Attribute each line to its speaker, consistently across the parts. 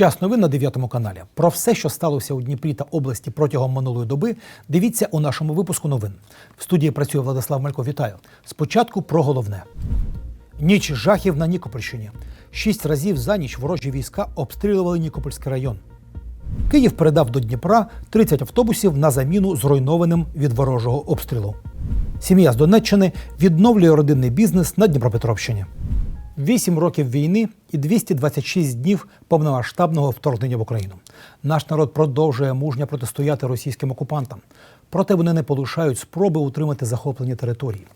Speaker 1: Час новин на 9 каналі. Про все, що сталося у Дніпрі та області протягом минулої доби, дивіться у нашому випуску новин. В студії працює Владислав Малько. Вітаю. Спочатку про головне. Ніч жахів на Нікопольщині. Шість разів за ніч ворожі війська обстрілювали Нікопольський район. Київ передав до Дніпра 30 автобусів на заміну зруйнованим від ворожого обстрілу. Сім'я з Донеччини відновлює родинний бізнес на Дніпропетровщині. Вісім років війни і 226 днів повномасштабного вторгнення в Україну. Наш народ продовжує мужньо протистояти російським окупантам. Проте вони не полишають спроби утримати захоплені території.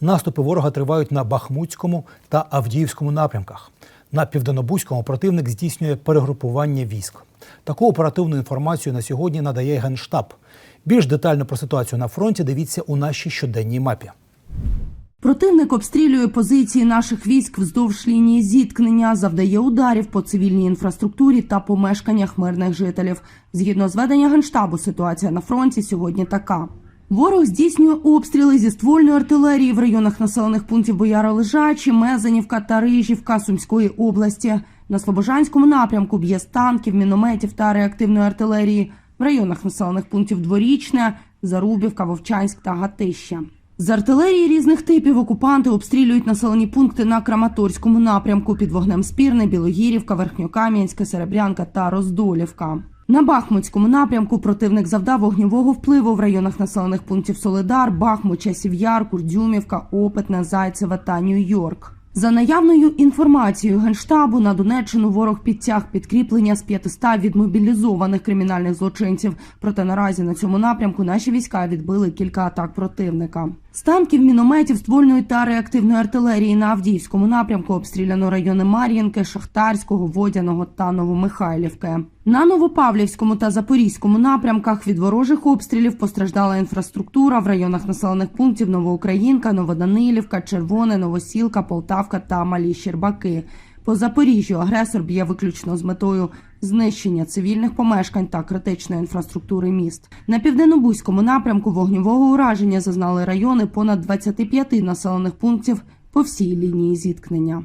Speaker 1: Наступи ворога тривають на Бахмутському та Авдіївському напрямках. На південнобузькому противник здійснює перегрупування військ. Таку оперативну інформацію на сьогодні надає Генштаб. Більш детально про ситуацію на фронті дивіться у нашій щоденній мапі.
Speaker 2: Противник обстрілює позиції наших військ вздовж лінії зіткнення, завдає ударів по цивільній інфраструктурі та помешканнях мирних жителів. Згідно з ведення генштабу, ситуація на фронті сьогодні така. Ворог здійснює обстріли зі ствольної артилерії в районах населених пунктів Бояра Лежачі, Мезенівка та Рижівка Сумської області. На Слобожанському напрямку б'є з танків, мінометів та реактивної артилерії в районах населених пунктів Дворічне, Зарубівка, Вовчанськ та Гатища. З артилерії різних типів окупанти обстрілюють населені пункти на Краматорському напрямку під вогнем Спірне, Білогірівка, Верхньокам'янська, Серебрянка та Роздолівка. На Бахмутському напрямку противник завдав вогньового впливу в районах населених пунктів Солидар, Бахмут, Часів Яр, Курдюмівка, Опитне, Зайцеве та Нью-Йорк. За наявною інформацією Генштабу на Донеччину ворог підтяг підкріплення з 500 відмобілізованих кримінальних злочинців. Проте наразі на цьому напрямку наші війська відбили кілька атак противника. З танків, мінометів, ствольної та реактивної артилерії на Авдіївському напрямку обстріляно райони Мар'їнки, Шахтарського, Водяного та Новомихайлівки. На Новопавлівському та Запорізькому напрямках від ворожих обстрілів постраждала інфраструктура в районах населених пунктів Новоукраїнка, Новоданилівка, Червоне, Новосілка, Полтавка та Малі Щербаки. По Запоріжжю агресор б'є виключно з метою знищення цивільних помешкань та критичної інфраструктури міст. На південно-бузькому напрямку вогнівого ураження зазнали райони понад 25 населених пунктів по всій лінії зіткнення.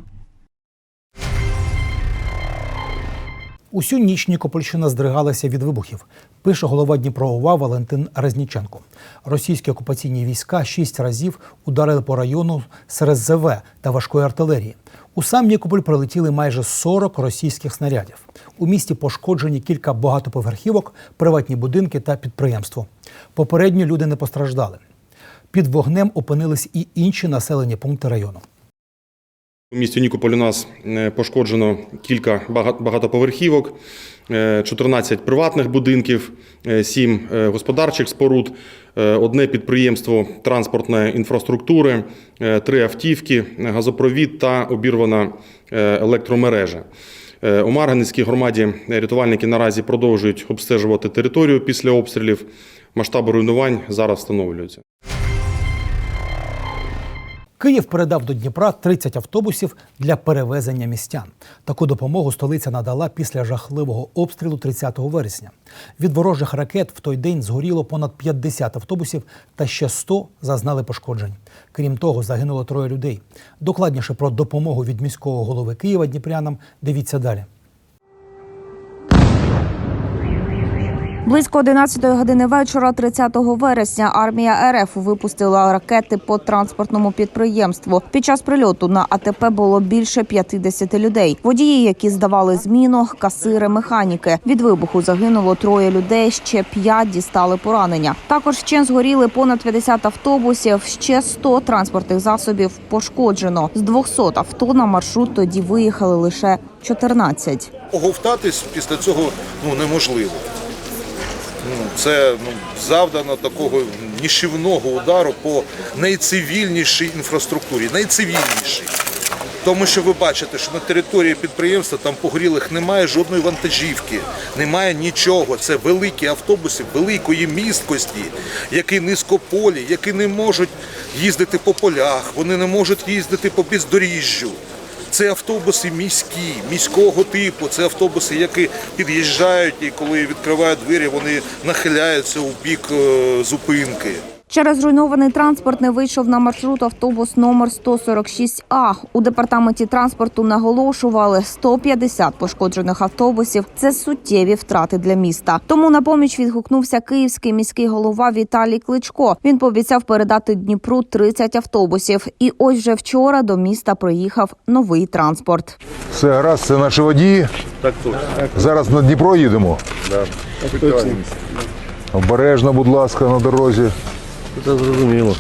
Speaker 1: Усю ніч Нікопольщина здригалася від вибухів. Пише голова Дніпроова Валентин Резніченко. Російські окупаційні війська шість разів ударили по району з РСЗВ та важкої артилерії. У сам Нікополь прилетіли майже 40 російських снарядів. У місті пошкоджені кілька багатоповерхівок, приватні будинки та підприємство. Попередньо люди не постраждали. Під вогнем опинились і інші населені пункти району.
Speaker 3: У місті Нікополь у нас е, пошкоджено кілька багатоповерхівок, е, 14 приватних будинків, 7 господарчих споруд, е, одне підприємство транспортної інфраструктури, 3 автівки, газопровід та обірвана е, електромережа. Е, У Марганецькій громаді рятувальники наразі продовжують обстежувати територію після обстрілів. Масштаби руйнувань зараз встановлюються.
Speaker 1: Київ передав до Дніпра 30 автобусів для перевезення містян. Таку допомогу столиця надала після жахливого обстрілу 30 вересня. Від ворожих ракет в той день згоріло понад 50 автобусів та ще 100 зазнали пошкоджень. Крім того, загинуло троє людей. Докладніше про допомогу від міського голови Києва Дніпрянам дивіться далі.
Speaker 4: Близько 11 години вечора, 30 вересня, армія РФ випустила ракети по транспортному підприємству. Під час прильоту на АТП було більше 50 людей. Водії, які здавали зміну, касири, механіки. Від вибуху загинуло троє людей. Ще п'ять дістали поранення. Також ще згоріли понад 50 автобусів. Ще 100 транспортних засобів пошкоджено. З 200 авто на маршрут тоді виїхали лише 14.
Speaker 5: Оговтатись після цього ну, неможливо. Ну, це ну, завдано такого нішівного удару по найцивільнішій інфраструктурі, найцивільнішій. Тому що ви бачите, що на території підприємства там погорілих немає жодної вантажівки, немає нічого. Це великі автобуси великої місткості, які низькополі, які не можуть їздити по полях, вони не можуть їздити по бездоріжжю. Це автобуси міські, міського типу. Це автобуси, які під'їжджають і коли відкривають двері, вони нахиляються у бік е, зупинки.
Speaker 4: Через руйнований транспорт не вийшов на маршрут автобус номер 146А. У департаменті транспорту наголошували 150 пошкоджених автобусів. Це суттєві втрати для міста. Тому на поміч відгукнувся київський міський голова Віталій Кличко. Він пообіцяв передати Дніпру 30 автобусів. І ось вже вчора до міста проїхав новий транспорт.
Speaker 6: Все гаразд, це наші водії.
Speaker 5: Так точно.
Speaker 6: Зараз на Дніпро їдемо. Обережно, будь ласка, на дорозі.
Speaker 7: Це зрозуміло.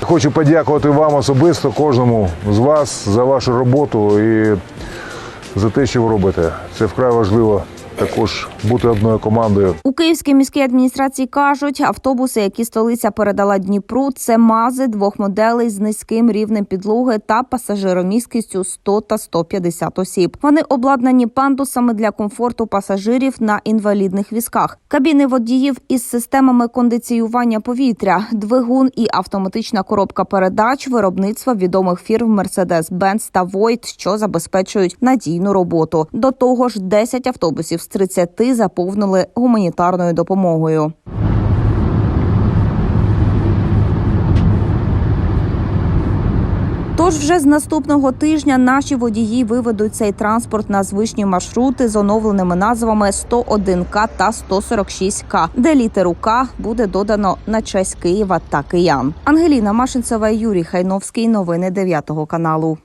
Speaker 6: Хочу подякувати вам особисто, кожному з вас за вашу роботу і за те, що ви робите. Це вкрай важливо також бути одною командою.
Speaker 4: У Київській міській адміністрації кажуть, автобуси, які столиця передала Дніпру, це мази двох моделей з низьким рівнем підлоги та пасажиромісткістю 100 та 150 осіб. Вони обладнані пандусами для комфорту пасажирів на інвалідних візках, кабіни водіїв із системами кондиціювання повітря, двигун і автоматична коробка передач виробництва відомих фірм Mercedes-Benz та Voigt, що забезпечують надійну роботу. До того ж, 10 автобусів 30 заповнили гуманітарною допомогою. Тож вже з наступного тижня наші водії виведуть цей транспорт на звичні маршрути з оновленими назвами 101К та 146К, де літеру К буде додано на честь Києва та киян. Ангеліна Машинцева, Юрій Хайновський. Новини 9 каналу.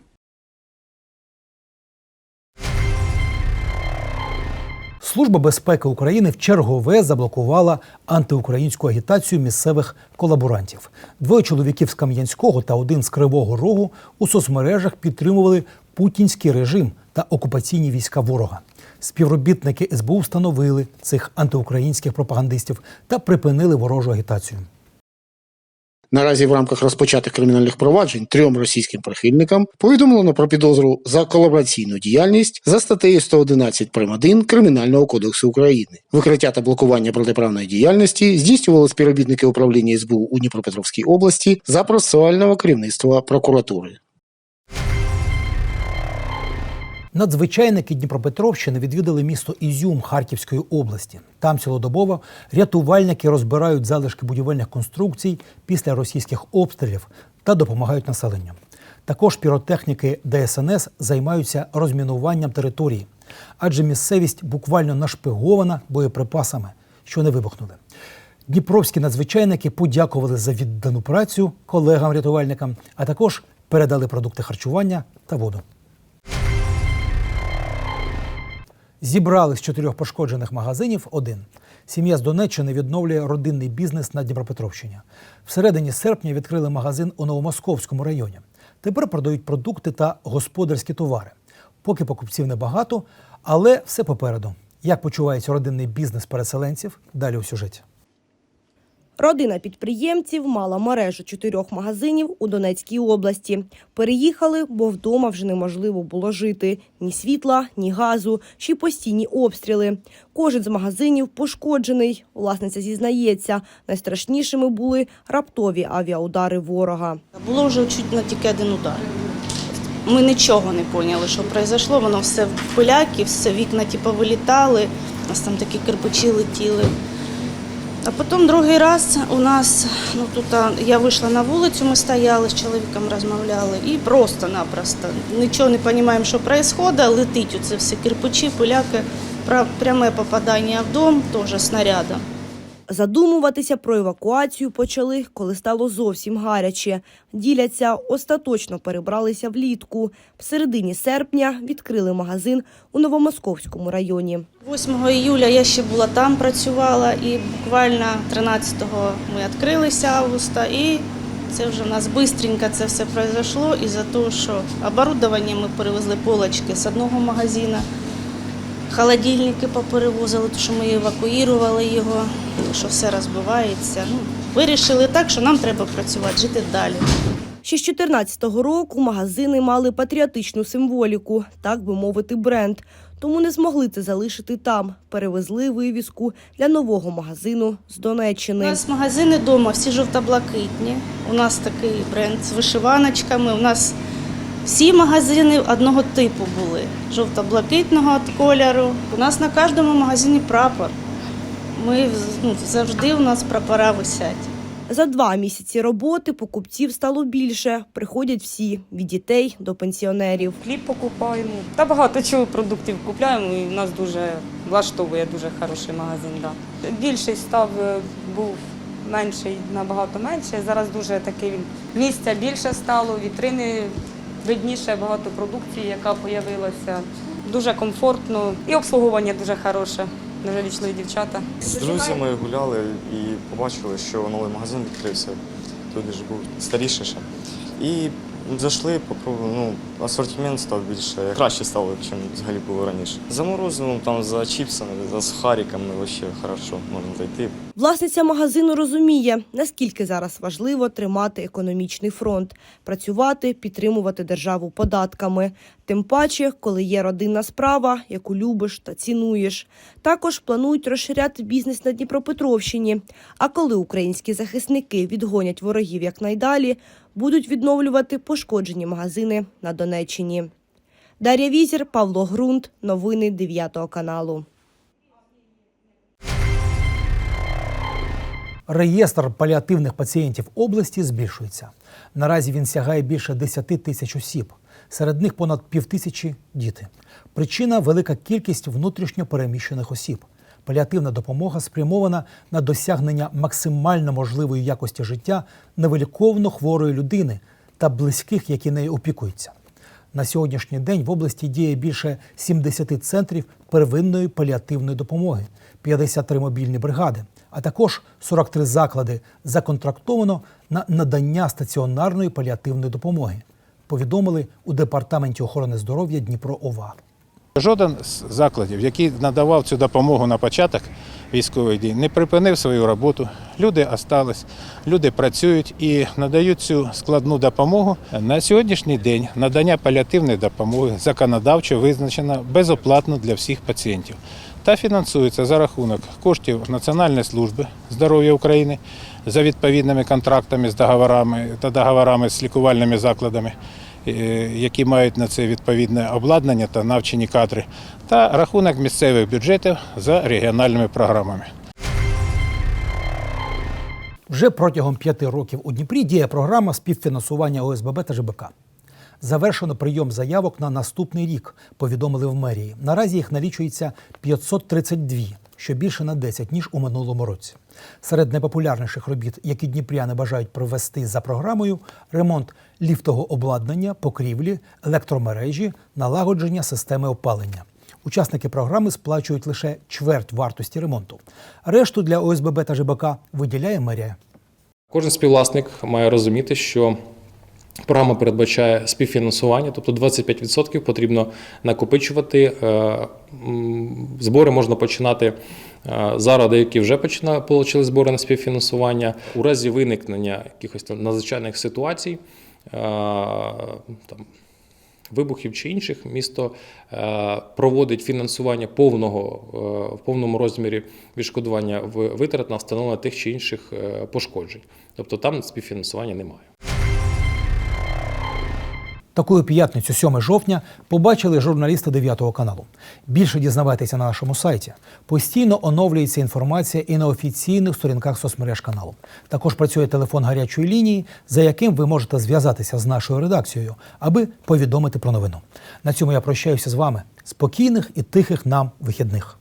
Speaker 1: Служба безпеки України в чергове заблокувала антиукраїнську агітацію місцевих колаборантів. Двоє чоловіків з Кам'янського та один з Кривого Рогу у соцмережах підтримували путінський режим та окупаційні війська ворога. Співробітники СБУ встановили цих антиукраїнських пропагандистів та припинили ворожу агітацію.
Speaker 8: Наразі в рамках розпочатих кримінальних проваджень трьом російським прихильникам повідомлено про підозру за колабораційну діяльність за статтею 111 прим. 1 Кримінального кодексу України. Викриття та блокування протиправної діяльності здійснювали співробітники управління СБУ у Дніпропетровській області за процесуального керівництва прокуратури.
Speaker 1: Надзвичайники Дніпропетровщини відвідали місто Ізюм Харківської області. Там цілодобово рятувальники розбирають залишки будівельних конструкцій після російських обстрілів та допомагають населенню. Також піротехніки ДСНС займаються розмінуванням території, адже місцевість буквально нашпигована боєприпасами, що не вибухнули. Дніпровські надзвичайники подякували за віддану працю колегам-рятувальникам, а також передали продукти харчування та воду. Зібрали з чотирьох пошкоджених магазинів один. Сім'я з Донеччини відновлює родинний бізнес на Дніпропетровщині. Всередині серпня відкрили магазин у Новомосковському районі. Тепер продають продукти та господарські товари. Поки покупців небагато, але все попереду. Як почувається родинний бізнес переселенців? Далі у сюжеті.
Speaker 9: Родина підприємців мала мережу чотирьох магазинів у Донецькій області. Переїхали, бо вдома вже неможливо було жити. Ні світла, ні газу, ще постійні обстріли. Кожен з магазинів пошкоджений. Власниця зізнається, найстрашнішими були раптові авіаудари ворога.
Speaker 10: Було вже чуть на тільки один удар. Ми нічого не поняли, що произошло. Воно все в пиляки, все вікна типу, вилітали, у нас там такі кирпичі летіли. А потім другий раз у нас, ну тут я вийшла на вулицю, ми стояли з чоловіком, розмовляли, і просто-напросто нічого не розуміємо, що відбувається, летить оце все кирпичі, пиляки, пряме попадання в дом, теж снарядом.
Speaker 9: Задумуватися про евакуацію почали, коли стало зовсім гаряче. Діляться, остаточно перебралися влітку. В середині серпня відкрили магазин у Новомосковському районі.
Speaker 10: 8 іюля я ще була там, працювала, і буквально 13-го ми відкрилися августа, і це вже в нас швидко це все произошло із-за того, що оборудовання ми перевезли полочки з одного магазину, холодильники поперевозили, тому що ми евакуювали його, що все розбивається. Ну, вирішили так, що нам треба працювати, жити далі.
Speaker 9: Ще з 14-го року магазини мали патріотичну символіку, так би мовити, бренд. Тому не змогли це залишити там. Перевезли вивіску для нового магазину з Донеччини.
Speaker 10: У нас магазини вдома всі жовто-блакитні. У нас такий бренд з вишиваночками. У нас всі магазини одного типу були жовто-блакитного кольору. У нас на кожному магазині прапор. Ми ну, завжди у нас прапора висять.
Speaker 9: За два місяці роботи покупців стало більше. Приходять всі від дітей до пенсіонерів.
Speaker 11: Хліб покупаємо. Та багато чого продуктів купляємо, і в нас дуже влаштовує дуже хороший магазин. Да. Більший став е, був менший, набагато менший. Зараз дуже такий він місця більше стало, вітрини видніше, багато продукції, яка з'явилася. Дуже комфортно і обслуговування дуже хороше. Дуже вічливі дівчата.
Speaker 7: З друзями гуляли і побачили, що новий магазин відкрився. Тут ж був старіший ще. І зайшли. Ну, асортимент став більше. Краще стало, ніж взагалі було раніше. За морозивом, там за чіпсами, за сухариками взагалі хорошо можна зайти.
Speaker 9: Власниця магазину розуміє, наскільки зараз важливо тримати економічний фронт, працювати, підтримувати державу податками. Тим паче, коли є родинна справа, яку любиш та цінуєш. Також планують розширяти бізнес на Дніпропетровщині. А коли українські захисники відгонять ворогів якнайдалі, будуть відновлювати пошкоджені магазини на Донеччині. Дар'я Візір, Павло Грунт. Новини 9 каналу.
Speaker 1: Реєстр паліативних пацієнтів області збільшується. Наразі він сягає більше 10 тисяч осіб. Серед них понад півтисячі діти. Причина велика кількість внутрішньо переміщених осіб. Паліативна допомога спрямована на досягнення максимально можливої якості життя невиліковно хворої людини та близьких, які нею опікуються. На сьогоднішній день в області діє більше 70 центрів первинної паліативної допомоги, 53 мобільні бригади, а також 43 заклади законтрактовано на надання стаціонарної паліативної допомоги. Повідомили у департаменті охорони здоров'я Дніпро ОВА.
Speaker 12: Жоден з закладів, який надавав цю допомогу на початок військових дій, не припинив свою роботу. Люди остались, люди працюють і надають цю складну допомогу. На сьогоднішній день надання паліативної допомоги законодавчо визначено безоплатно для всіх пацієнтів та фінансується за рахунок коштів Національної служби здоров'я України за відповідними контрактами з договорами та договорами з лікувальними закладами які мають на це відповідне обладнання та навчені кадри, та рахунок місцевих бюджетів за регіональними програмами.
Speaker 1: Вже протягом п'яти років у Дніпрі діє програма співфінансування ОСББ та ЖБК. Завершено прийом заявок на наступний рік, повідомили в мерії. Наразі їх налічується 532, що більше на 10, ніж у минулому році. Серед найпопулярніших робіт, які дніпряни бажають провести за програмою, ремонт ліфтового обладнання, покрівлі, електромережі, налагодження системи опалення. Учасники програми сплачують лише чверть вартості ремонту. Решту для ОСББ та ЖБК виділяє мерія.
Speaker 13: Кожен співвласник має розуміти, що програма передбачає співфінансування, тобто 25% потрібно накопичувати. Е, Збори можна починати е, зараз, деякі вже отримали збори на співфінансування. У разі виникнення якихось там надзвичайних ситуацій, е, там, вибухів чи інших, місто проводить фінансування повного в повному розмірі відшкодування витрат на встановлення тих чи інших пошкоджень. Тобто там співфінансування немає.
Speaker 1: Такою п'ятницю, 7 жовтня, побачили журналісти 9 каналу. Більше дізнавайтеся на нашому сайті. Постійно оновлюється інформація і на офіційних сторінках соцмереж каналу. Також працює телефон гарячої лінії, за яким ви можете зв'язатися з нашою редакцією, аби повідомити про новину. На цьому я прощаюся з вами. Спокійних і тихих нам вихідних.